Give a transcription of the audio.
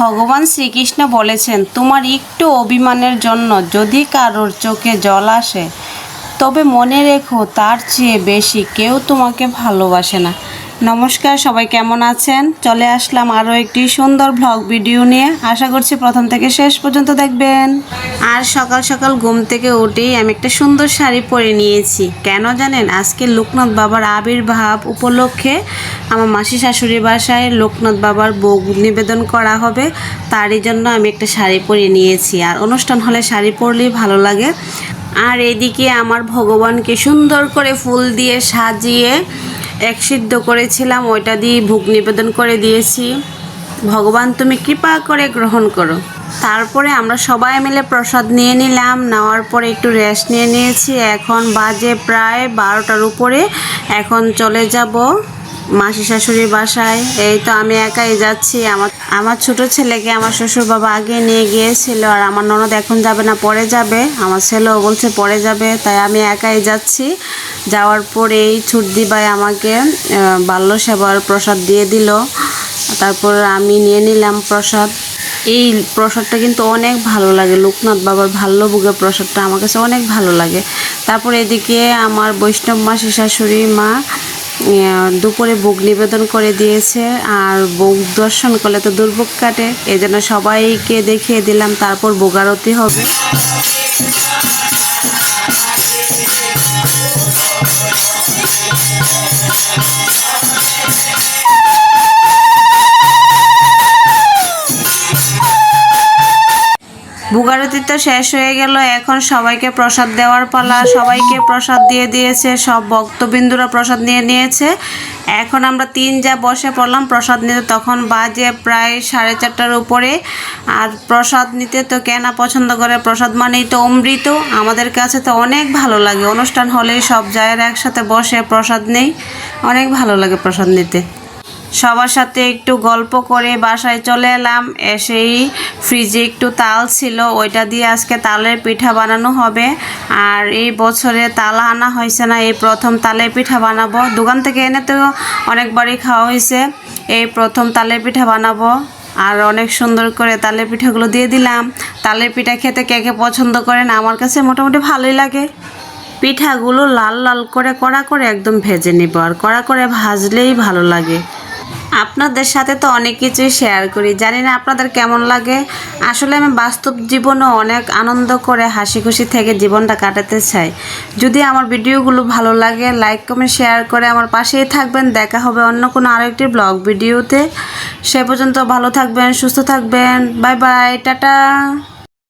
ভগবান শ্রীকৃষ্ণ বলেছেন, তোমার একটু অভিমানের জন্য যদি কারোর চোখে জল আসে, তবে মনে রেখো তার চেয়ে বেশি কেউ তোমাকে ভালোবাসে না। নমস্কার, সবাই কেমন আছেন? চলে আসলাম আরও একটি সুন্দর ব্লগ ভিডিও নিয়ে। আশা করছি প্রথম থেকে শেষ পর্যন্ত দেখবেন। আর সকাল সকাল ঘুম থেকে উঠেই আমি একটা সুন্দর শাড়ি পরে নিয়েছি। কেন জানেন? আজকে লোকনাথ বাবার আবির্ভাব উপলক্ষে আমার মাসি শাশুড়ি বাসায় লোকনাথ বাবার ভোগ নিবেদন করা হবে। তারই জন্য আমি একটা শাড়ি পরে নিয়েছি। আর অনুষ্ঠান হলে শাড়ি পরলেই ভালো লাগে। আর এদিকে আমার ভগবানকে সুন্দর করে ফুল দিয়ে সাজিয়ে এক সিদ্ধ করেছিলাম, ওইটা দিয়ে ভোগ নিবেদন করে দিয়েছি। ভগবান, তুমি কৃপা করে গ্রহণ করো। তারপরে আমরা সবাই মিলে প্রসাদ নিয়ে নিলাম, নেওয়ার পরে একটু রেস্ট নিয়ে নিয়েছি। এখন বাজে প্রায় বারোটার উপরে, এখন চলে যাব মাসি শাশুড়ির বাসায়। এই তো আমি একাই যাচ্ছি। আমার আমার ছোট ছেলেকে আমার শ্বশুর বাবা আগে নিয়ে গিয়েছিল আর আমার ননদ এখন যাবে না, পরে যাবে। আমার ছেলেও বলছে পরে যাবে, তাই আমি একাই যাচ্ছি। যাওয়ার পরেই ছুটি ভাই আমাকে বাল্য সেবার প্রসাদ দিয়ে দিল। তারপর আমি নিয়ে নিলাম প্রসাদ। এই প্রসাদটা কিন্তু অনেক ভালো লাগে। লোকনাথ বাবার ভাল্যভোগের প্রসাদটা আমার কাছে অনেক ভালো লাগে। তারপর এদিকে আমার বৈষ্ণব মাসি শাশুড়ি মা দুপুরে বুক নিবেদন করে দিয়েছে আর বুক দর্শন করলে তো দুর্ভোগ কাটে। এই জন্য সবাইকে দেখিয়ে দিলাম, তারপর বোগারতি হবে। ভোগারতি তো শেষ হয়ে গেল, এখন সবাইকে প্রসাদ দেওয়ার পালা। সবাইকে প্রসাদ দিয়ে দিয়েছে, সব ভক্তবিন্দুরা প্রসাদ নিয়ে নিয়েছে। এখন আমরা তিন যা বসে পড়লাম, প্রসাদ নিতে তখন বাজে প্রায় সাড়ে চারটার উপরে। আর প্রসাদ নিতে তো কেনা পছন্দ করে, প্রসাদ মানেই তো অমৃত। আমাদের কাছে তো অনেক ভালো লাগে। অনুষ্ঠান হলেই সব জায়ের একসাথে বসে প্রসাদ নেই। অনেক ভালো লাগে প্রসাদ নিতে। সবার সাথে একটু গল্প করে বাসায় চলে এলাম। এসেই ফ্রিজে একটু তাল ছিল, ওইটা দিয়ে আজকে তালের পিঠা বানানো হবে। আর এই বছরে তাল আনা হয়েছে না, এই প্রথম তালের পিঠা বানাবো। দোকান থেকে এনে তো অনেকবারই খাওয়া হয়েছে। এই প্রথম তালের পিঠা বানাবো। আর অনেক সুন্দর করে তালের পিঠাগুলো দিয়ে দিলাম। তালের পিঠা খেতে কে কে পছন্দ করেন আমার কাছে মোটামুটি ভালোই লাগে। পিঠাগুলো লাল লাল করে কড়া করে একদম ভেজে নিব। আর কড়া করে ভাজলেই ভালো লাগে। আপনাদের সাথে তো অনেক কিছুই শেয়ার করি। জানি না আপনাদের কেমন লাগে। আসলে আমি বাস্তব জীবনে অনেক আনন্দ করে, হাসি খুশি থেকে জীবনটা কাটাতে চাই। যদি আমার ভিডিওগুলো ভালো লাগে লাইক কমেন্ট শেয়ার করে আমার পাশেই থাকবেন। দেখা হবে অন্য কোনো আরও একটি ব্লগ ভিডিওতে। সে পর্যন্ত ভালো থাকবেন, সুস্থ থাকবেন। Bye bye tata.